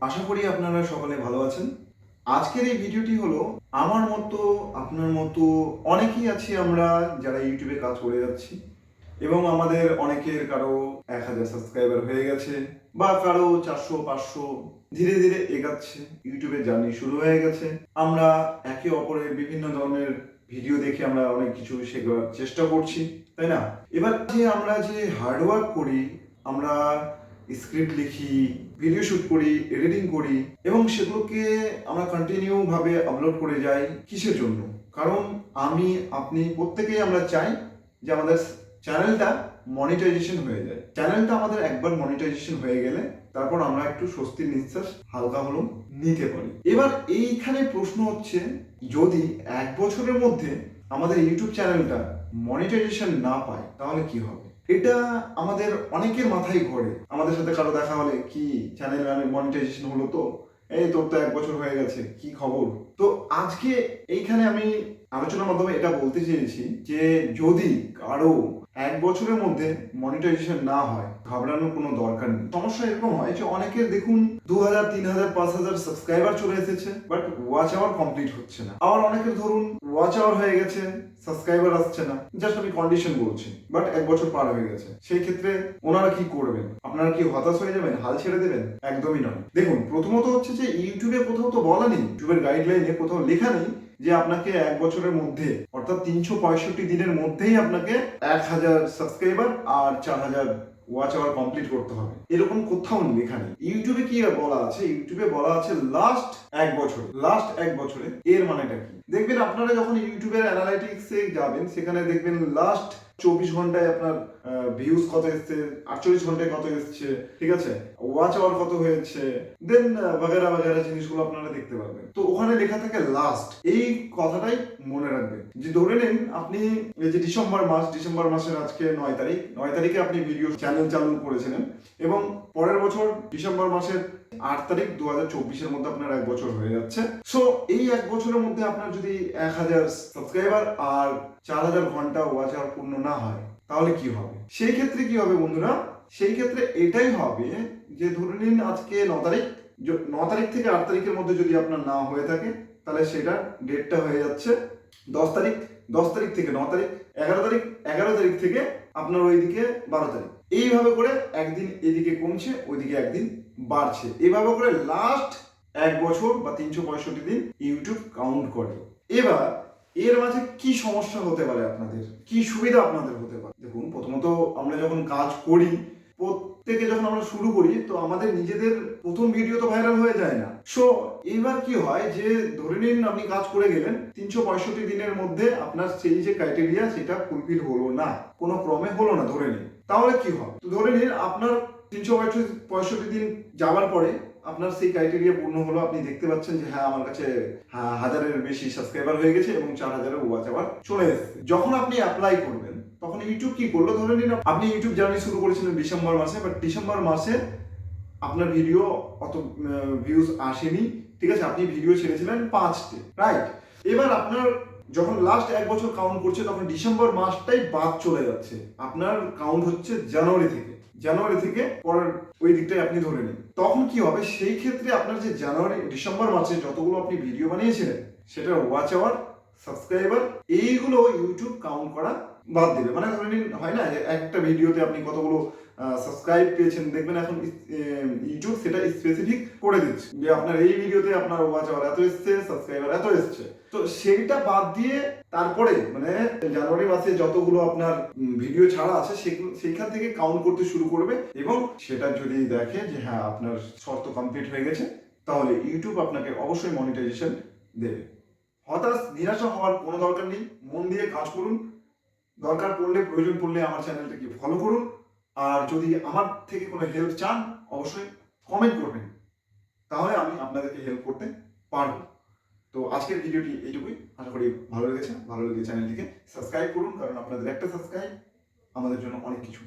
আশা করি আপনারা সকলে ভালো আছেন। আজকের এই ভিডিওটি হলো আমার মতো, আপনার মতো অনেকেই আছি আমরা যারা ইউটিউবে কাজ করে যাচ্ছি এবং আমাদের অনেকের কারও এক হাজার সাবস্ক্রাইবার হয়ে গেছে বা কারও চারশো, পাঁচশো ধীরে ধীরে এগাচ্ছে। ইউটিউবে জার্নি শুরু হয়ে গেছে। আমরা একে অপরের বিভিন্ন ধরনের ভিডিও দেখে আমরা অনেক কিছু শেখার চেষ্টা করছি, তাই না? এবার যে আমরা যে হার্ডওয়ার্ক করি, আমরা স্ক্রিপ্ট লিখি ভিডিও শুট করি এডিটিং করি এবং সেগুলোকে আমরা কন্টিনিউ ভাবে আপলোড করে যাই কিসের জন্য? কারণ আমি, আপনি, প্রত্যেকেই আমরা চাই যে আমাদের চ্যানেলটা মনিটাইজেশন হয়ে যায়। চ্যানেলটা আমাদের একবার মনিটাইজেশন হয়ে গেলে তারপর আমরা একটু স্বস্তির নিঃশ্বাস হালকা হলেও নিতে পারি। এবার এইখানে প্রশ্ন হচ্ছে, যদি এক বছরের মধ্যে আমাদের ইউটিউব চ্যানেলটা মনিটাইজেশন না পায়, তাহলে কি হবে? এটা আমাদের অনেকের মাথায় ঘোরে। আমাদের সাথে কারও দেখা হলে, কি চ্যানেল মনিটাইজেশন হলো তো? এই তোর তো এক বছর হয়ে গেছে, কি খবর? তো আজকে এইখানে আমি আলোচনার মাধ্যমে এটা বলতে চেয়েছি যে যদি কারও এক বছরের মধ্যে মনিটাইজেশন না হয়, ঘাবড়ানোর কোনো দরকার নেই। সমস্যা এরকম হয় যে অনেকের দেখুন দু হাজার তিন হাজার পাঁচ হাজার সাবস্ক্রাইবার চলে এসেছে বাট ওয়াচ আওয়ার কমপ্লিট হচ্ছে না। আবার অনেকের ধরুন ওয়াচ আওয়ার হয়ে গেছে সাবস্ক্রাইবার আসছে না জাস্ট আমি কন্ডিশন বলছি বাট এক বছর পার হয়ে গেছে। সেই ক্ষেত্রে ওনারা কি করবেন? আপনারা কি হতাশ হয়ে যাবেন? হাল ছেড়ে দেবেন? একদমই নয়। দেখুন, প্রথমত হচ্ছে যে ইউটিউবে কোথাও তো বলা নেই ইউটিউবের গাইডলাইনে কোথাও লেখা নেই যে আপনাকে এক বছরের মধ্যে, অর্থাৎ তিনশো পঁয়ষট্টি দিনের মধ্যেই আপনাকে এক হাজার সাবস্ক্রাইবার আর চার হাজার ওয়াচ আওয়ার কমপ্লিট করতে হবে। এরকম কোথাও নেই এখানে। ইউটিউবে কি বলা আছে? ইউটিউবে বলা আছে লাস্ট এক বছর। লাস্ট এক বছরে। এর মানেটা কি? দেখবেন আপনারা যখন ইউটিউবের অ্যানালাইটিক্সে যাবেন, সেখানে দেখবেন লাস্ট চব্বিশ ঘন্টায় আপনার ভিউজ কত এসছে, আটচল্লিশ ঘন্টায় কত এসছে, ঠিক আছে? ওয়াচ আওয়ার কত হয়েছে দেন বাগেরা বাগেরা জিনিসগুলো আপনারা দেখতে পারবেন। তো ওখানে লেখা থাকে লাস্ট এই কথাটাই মনে রাখবেন। যে ধরে নিন, আপনি এই যে ডিসেম্বর মাস, ডিসেম্বর মাসের আজকে নয় তারিখ, নয় তারিখে আপনি ভিডিও চ্যানেল চালু করেছিলেন, এবং পরের বছর ডিসেম্বর মাসের আট তারিখ দু হাজার চব্বিশের মধ্যে আপনার এক বছর হয়ে যাচ্ছে। সো এই এক বছরের মধ্যে আপনার যদি এক হাজার সাবস্ক্রাইবার আর চার হাজার ঘণ্টা ওয়াচ আওয়ার পূর্ণ না হয়, তাহলে কি হবে? সেই ক্ষেত্রে কি হবে বন্ধুরা? সেই ক্ষেত্রে এটাই হবে যে ধরে নিন আজকে ন তারিখ ন তারিখ থেকে আট তারিখের মধ্যে যদি আপনার না হয়ে থাকে, তাহলে সেটা ডেটটা হয়ে যাচ্ছে। দশ তারিখ দশ তারিখ থেকে ন তারিখ, এগারো তারিখ এগারো তারিখ থেকে আপনার ওইদিকে বারো তারিখ। এইভাবে করে একদিন এদিকে কমছে, ওইদিকে একদিন বাড়ছে। এভাবে করে লাস্ট এক বছর বা তিনশো পঁয়ষট্টি দিন ইউটিউব কাউন্ট করে। এবার এর মাঝে কি সমস্যা হতে পারে আপনাদের? কি সুবিধা আপনাদের হতে পারে? দেখুন, প্রথমত আমরা যখন কাজ করি, প্রত্যেকে যখন আমরা শুরু করি, তো আমাদের নিজেদের প্রথম ভিডিও তো ভাইরাল হয়ে যায় না। সো এবার কি হয় যে, ধরে নিন আপনি কাজ করে গেলেন, তিনশো পঁয়ষট্টি দিনের মধ্যে আপনার সেই যে ক্রাইটেরিয়া সেটা ফুলফিল হলো না। কোনো ক্রমে হলো না, ধরে নিন। তাহলে কি হয়? তো ধরে নিন, আপনার তিনশো পঁয়ষট্টি দিন যাওয়ার পরে আপনার সেই ক্রাইটেরিয়া পূর্ণ হলো, আপনি দেখতে পাচ্ছেন যে হ্যাঁ আমার কাছে হাজারের বেশি সাবস্ক্রাইবার হয়ে গেছে এবং চার হাজারের ওয়াচ আবার চলে এসেছে। যখন আপনি অ্যাপ্লাই করবেন, তখন ইউটিউব কি করল? ধরে নিন আপনি ইউটিউব জার্নি শুরু করেছিলেন ডিসেম্বর মাসে বাট ডিসেম্বর মাসে আপনার ভিডিও অত ভিউজ আসেনি। ঠিক আছে, আপনি ভিডিও ছেড়েছিলেন পাঁচটে রাইট এবার আপনার যখন লাস্ট এক বছর কাউন্ট করছে, তখন ডিসেম্বর মাসটাই বাদ চলে যাচ্ছে। আপনার কাউন্ট হচ্ছে জানুয়ারি থেকে। জানুয়ারি থেকে পরের ওই দিকটাই আপনি ধরে নিন। তখন কি হবে? সেই ক্ষেত্রে আপনার যে জানুয়ারি, ডিসেম্বর মাসে যতগুলো আপনি ভিডিও বানিয়েছিলেন, সেটার ওয়াচ আওয়ার সাবস্ক্রাইবার এইগুলো ইউটিউব কাউন্ট করা বাদ দেবে। মানে ধরে নিন, হয় না যে একটা ভিডিওতে আপনি কতগুলো সাবস্ক্রাইব পেয়েছেন, দেখবেন এখন ইউটিউব সেটা স্পেসিফিক করে দিচ্ছে। যে আপনার এই ভিডিওতে আপনার ওয়াচ আওয়ার এত এসছে সাবস্ক্রাইবার এত এসছে। তো সেইটা বাদ দিয়ে তারপরে মানে জানুয়ারি মাসে যতগুলো আপনার ভিডিও ছাড়া আছে সেইখান থেকে কাউন্ট করতে শুরু করবে এবং সেটা যদি দেখে যে হ্যাঁ আপনার শর্ত কমপ্লিট হয়ে গেছে, তাহলে ইউটিউব আপনাকে অবশ্যই মনিটাইজেশন দেবে। হতাশ, নিরাশা হওয়ার কোনো দরকার নেই। মন দিয়ে কাজ করুন। দরকার পড়লে, প্রয়োজন পড়লে আমার চ্যানেলটাকে ফলো করুন। আর যদি আমার থেকে কোনো হেল্প চান, অবশ্যই কমেন্ট করবেন। তাহলে আমি আপনাদেরকে হেল্প করতে পারব। তো আজকের ভিডিওটি এইটুকুই। আশা করি ভালো লেগেছে। ভালো লেগে চ্যানেলটিকে সাবস্ক্রাইব করুন, কারণ আপনাদের একটা সাবস্ক্রাইব আমাদের জন্য অনেক কিছু।